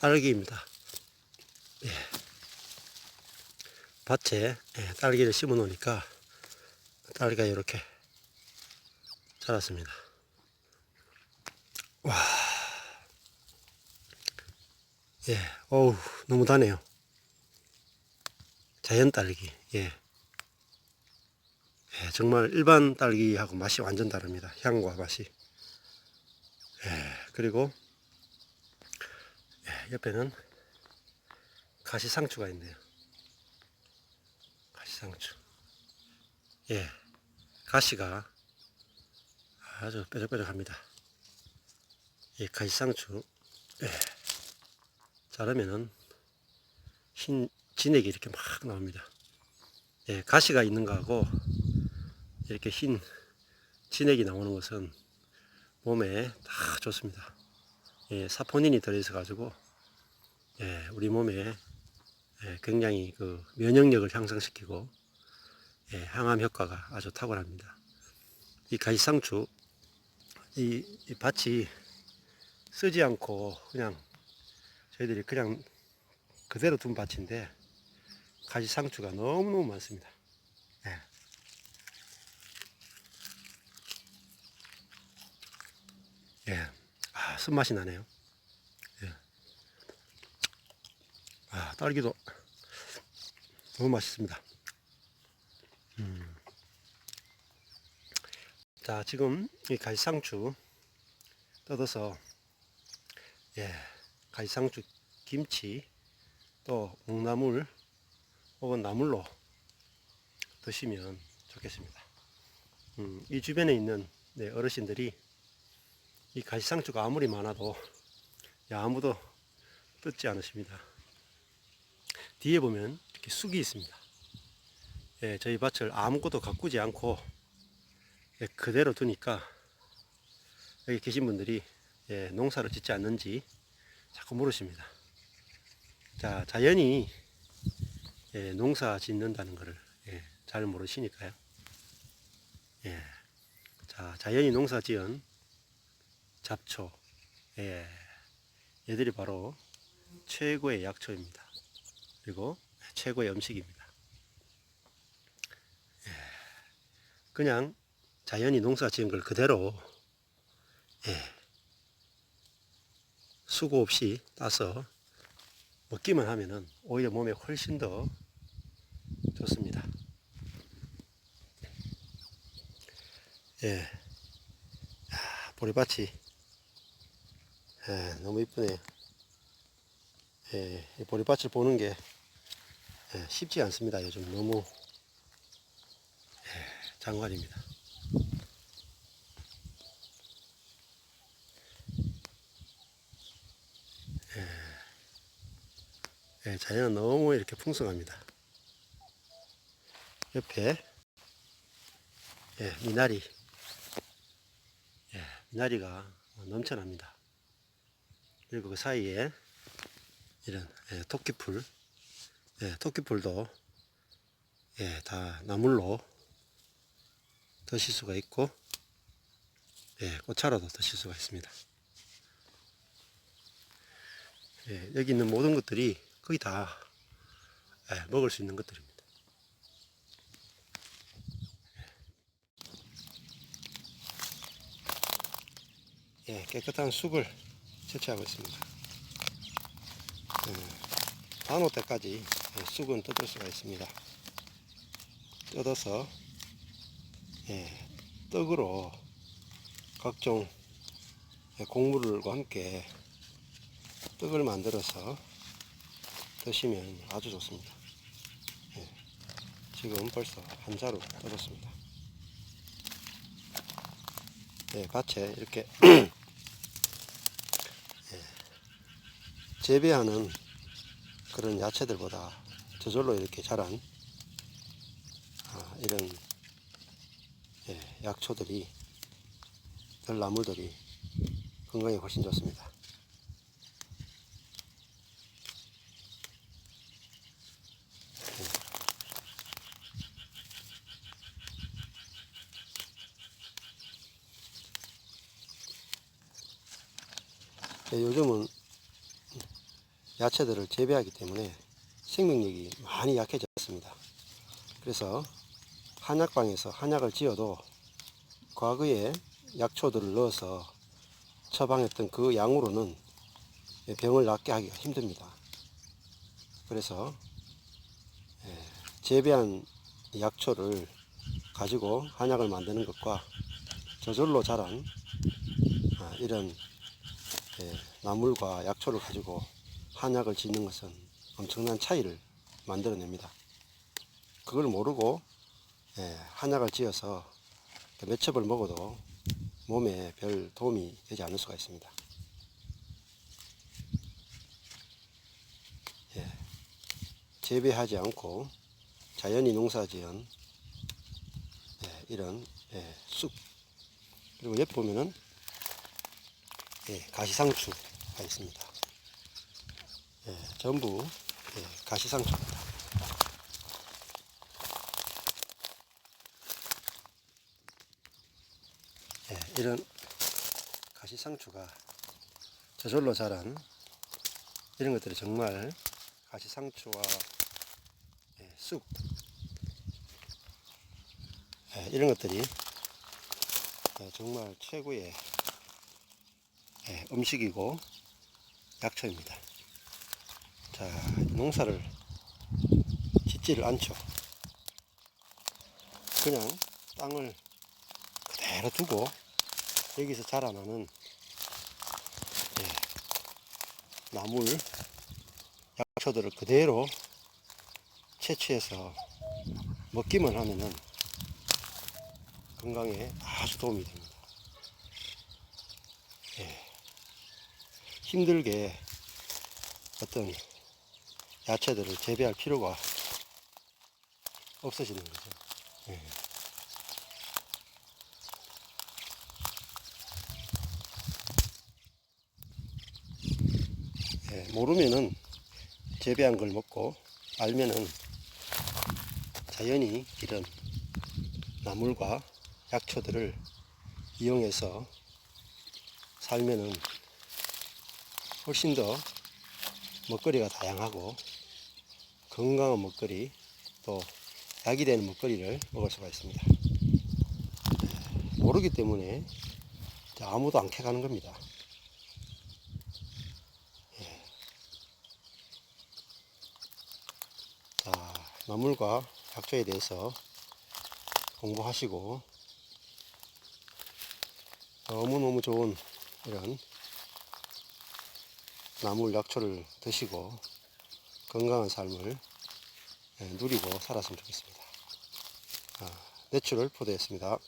딸기입니다. 예. 밭에 예, 딸기를 심어 놓으니까 딸기가 이렇게 자랐습니다. 와. 예, 어우, 너무 다네요. 자연 딸기, 예. 예, 정말 일반 딸기하고 맛이 완전 다릅니다. 향과 맛이. 예, 그리고 예, 옆에는 가시상추가 있네요. 가시상추. 예, 가시가 아주 뾰족뾰족합니다. 이 가시상추. 예, 자르면은 흰 진액이 이렇게 막 나옵니다. 예, 가시가 있는 거하고 이렇게 흰 진액이 나오는 것은 몸에 다 좋습니다. 예, 사포닌이 들어있어 가지고 예, 우리 몸에 예, 굉장히 그 면역력을 향상시키고 예, 항암 효과가 아주 탁월합니다. 이 가시상추 이, 이 밭이 쓰지 않고 그냥 저희들이 그냥 그대로 둔 밭인데 가시상추가 너무너무 많습니다. 예. 예. 아, 쓴맛이 나네요. 예. 아, 딸기도 너무 맛있습니다. 음. 자, 지금 이 가시상추 뜯어서 예, 가시상추 김치 또 묵나물 혹은 나물로 드시면 좋겠습니다. 음, 이 주변에 있는 네, 어르신들이 이 가시상추가 아무리 많아도 야, 아무도 뜯지 않으십니다. 뒤에 보면 이렇게 쑥이 있습니다. 예, 저희 밭을 아무것도 가꾸지 않고 예, 그대로 두니까 여기 계신 분들이 예, 농사를 짓지 않는지 자꾸 물으십니다. 자, 자연이 예, 농사 짓는다는 것을 예, 잘 모르시니까요. 예. 자, 자연이 농사 지은 잡초, 예, 얘들이 바로 최고의 약초입니다. 그리고 최고의 음식입니다. 예, 그냥 자연이 농사 지은 걸 그대로 예, 수고 없이 따서 먹기만 하면은 오히려 몸에 훨씬 더 좋습니다. 예. 아, 보리밭이 예, 너무 이쁘네요. 예, 이 보리밭을 보는 게 예, 쉽지 않습니다. 요즘 너무 예, 장관입니다. 예, 자연은 너무 이렇게 풍성합니다. 옆에 예, 미나리 예, 미나리가 넘쳐납니다. 그리고 그 사이에 이런 예, 토끼풀 예, 토끼풀도 예, 다 나물로 드실 수가 있고 예, 꽃차로도 드실 수가 있습니다. 예, 여기 있는 모든 것들이 거의 다 예, 먹을 수 있는 것들입니다. 예, 깨끗한 쑥을 채취하고 있습니다. 예, 단오 때까지 예, 쑥은 뜯을 수가 있습니다. 뜯어서 예, 떡으로 각종 예, 곡물과 함께 떡을 만들어서 드시면 아주 좋습니다. 예, 지금 벌써 한 자루 뜯었습니다. 예, 밭에 이렇게 예, 재배하는 그런 야채들보다 저절로 이렇게 자란 아, 이런 예, 약초들이 들나물들이 건강에 훨씬 좋습니다. 예, 요즘은 야채들을 재배하기 때문에 생명력이 많이 약해졌습니다. 그래서 한약방에서 한약을 지어도 과거에 약초들을 넣어서 처방했던 그 양으로는 병을 낫게 하기가 힘듭니다. 그래서 예, 재배한 약초를 가지고 한약을 만드는 것과 저절로 자란 아, 이런 예, 나물과 약초를 가지고 한약을 짓는 것은 엄청난 차이를 만들어냅니다. 그걸 모르고 예, 한약을 지어서 몇 첩을 먹어도 몸에 별 도움이 되지 않을 수가 있습니다. 예, 재배하지 않고 자연히 농사지은 예, 이런 예, 쑥 그리고 옆에 보면은 예, 가시상추가 있습니다. 예, 전부 예, 가시상추입니다. 예, 이런 가시상추가 저절로 자란 이런 것들이 정말 가시상추와 예, 쑥 예, 이런 것들이 예, 정말 최고의 예, 음식이고 약초입니다. 자, 농사를 짓지를 않죠. 그냥 땅을 그대로 두고 여기서 자라나는 예, 나물 약초들을 그대로 채취해서 먹기만 하면은 건강에 아주 도움이 됩니다. 예, 힘들게 어떤 야채들을 재배할 필요가 없어지는 거죠. 예. 예, 모르면은 재배한 걸 먹고 알면은 자연히 이런 나물과 약초들을 이용해서 살면은 훨씬 더 먹거리가 다양하고 건강한 먹거리 또 약이 되는 먹거리를 먹을 수가 있습니다. 예, 모르기 때문에 아무도 안 캐가는 겁니다. 예. 자, 나물과 약초에 대해서 공부하시고 너무너무 좋은 이런 나물 약초를 드시고 건강한 삶을 예, 누리고 살았으면 좋겠습니다. 아, 내추럴 푸드였습니다.